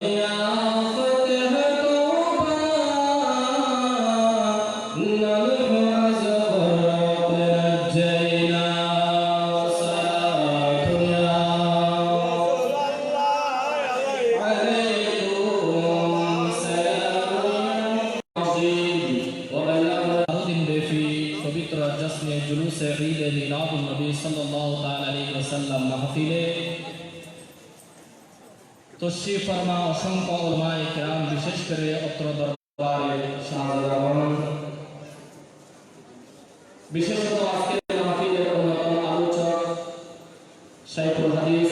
Yeah. ফরমা অসংখ্য ওলমায় কেরাম, বিশেষ করে অত্র দরবারে বিশেষত আজকের মাহফিলের অন্যতম আলোচক সাইফুল হাদিস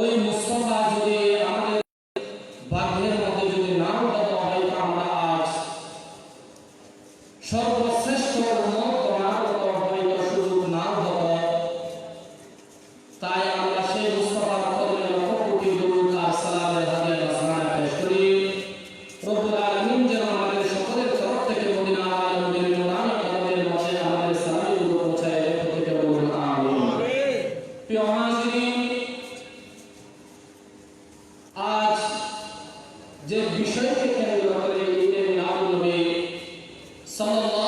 Oi, moço, saudade. आज जब विषय के कहने लग रहे इतने में सल्लल्लाहु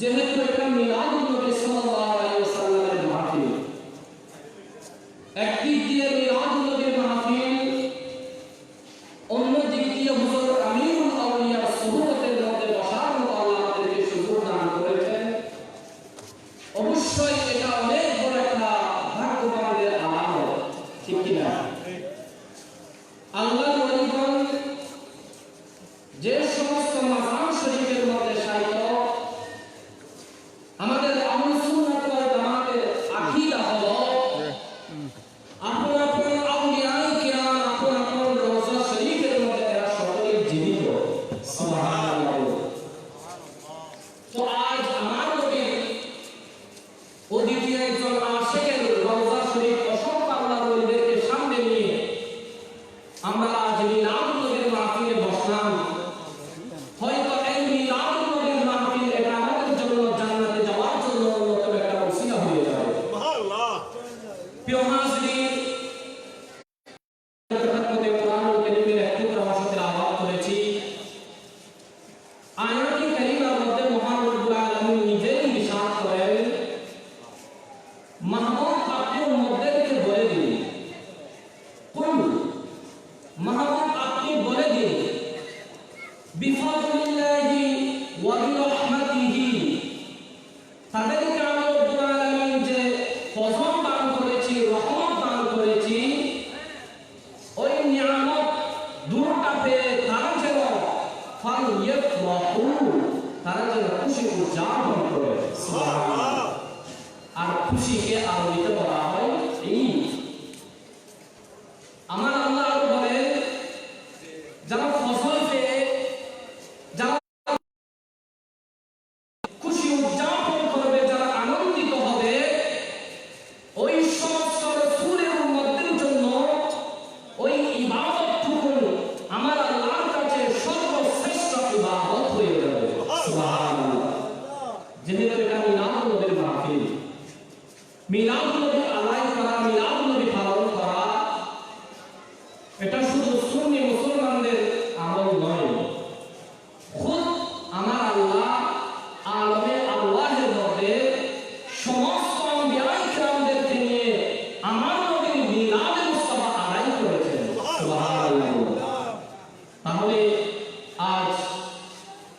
जहाँ पर मिलाद नबी सल्लल्लाहु Pil. উদযাপন করে আর খুশিকে আলোকিত করা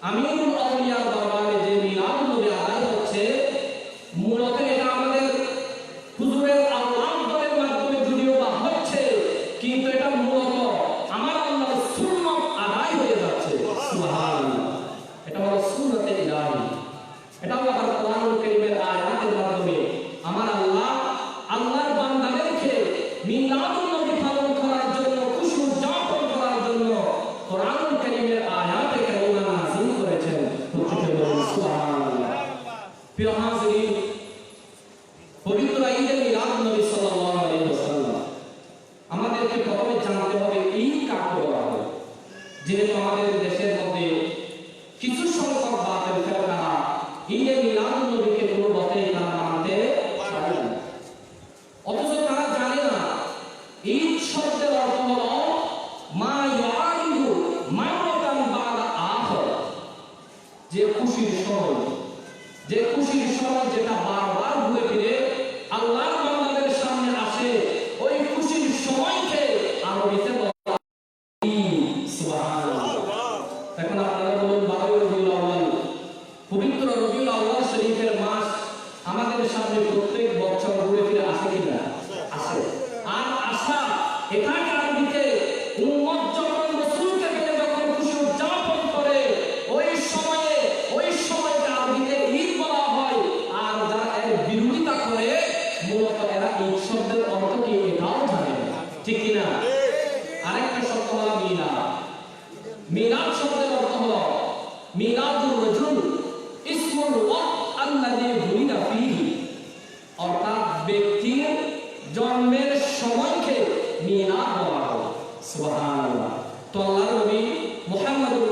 আমির আউলিয়ার দরবারে যে মিলাদ প্রিয় হাজিরিন পবিত্র ঈদের এই শব্দের অর্থ কি এটাও জানেন ঠিক কিনা? আরেকটা শব্দ হলো মিলা মিলাদ শব্দের অর্থ হলো মিলাদুর রজুল, ইসমুল ওয়াক্ত আল্লাযী বুলিদা ফীহি। অর্থাৎ ব্যক্তির জন্মের সময়কে মিলাদ বলা হয়। সুবহানাল্লাহ। তো আল্লাহর নবী মুহাম্মদুর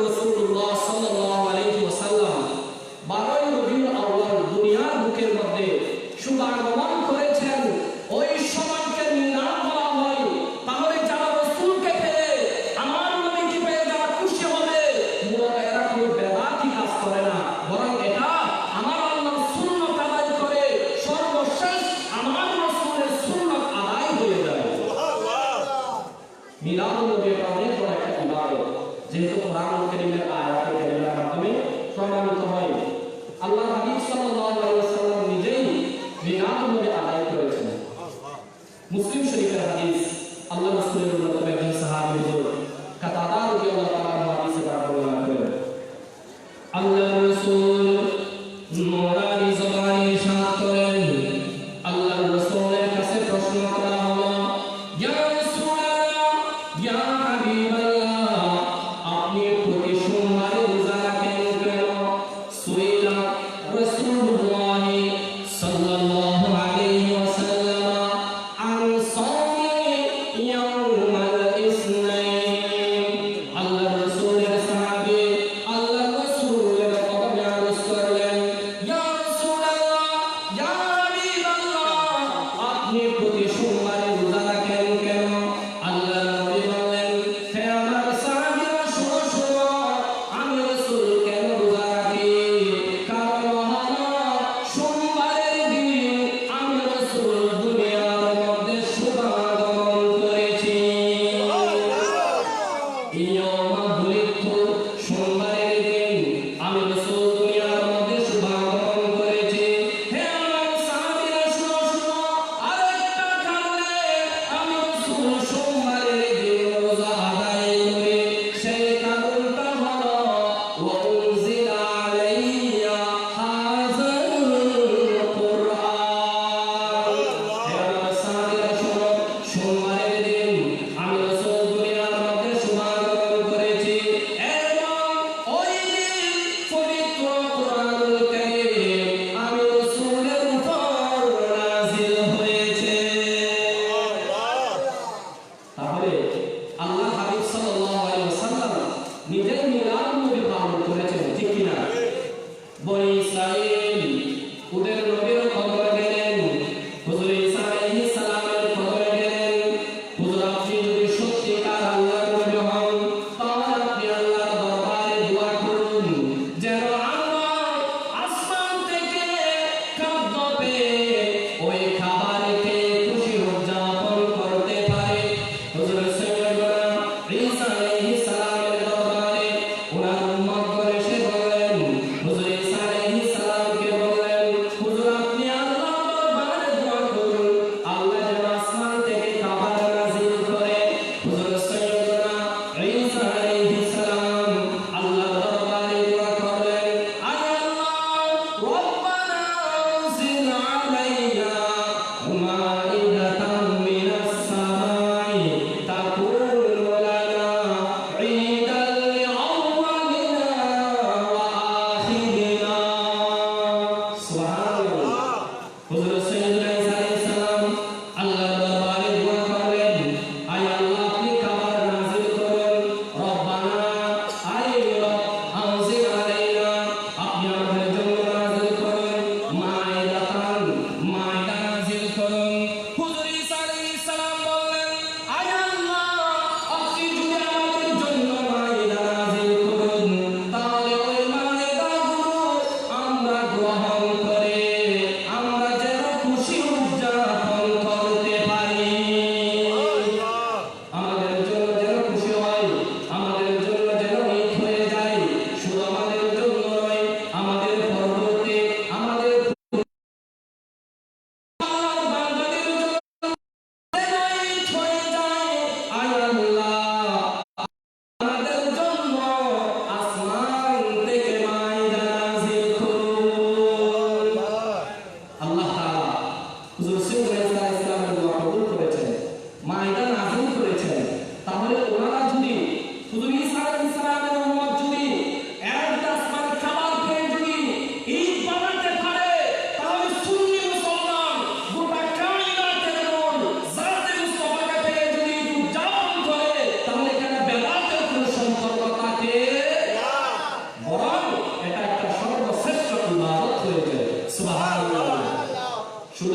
হয়ে যায়। সুবহানাল্লাহ। শুধু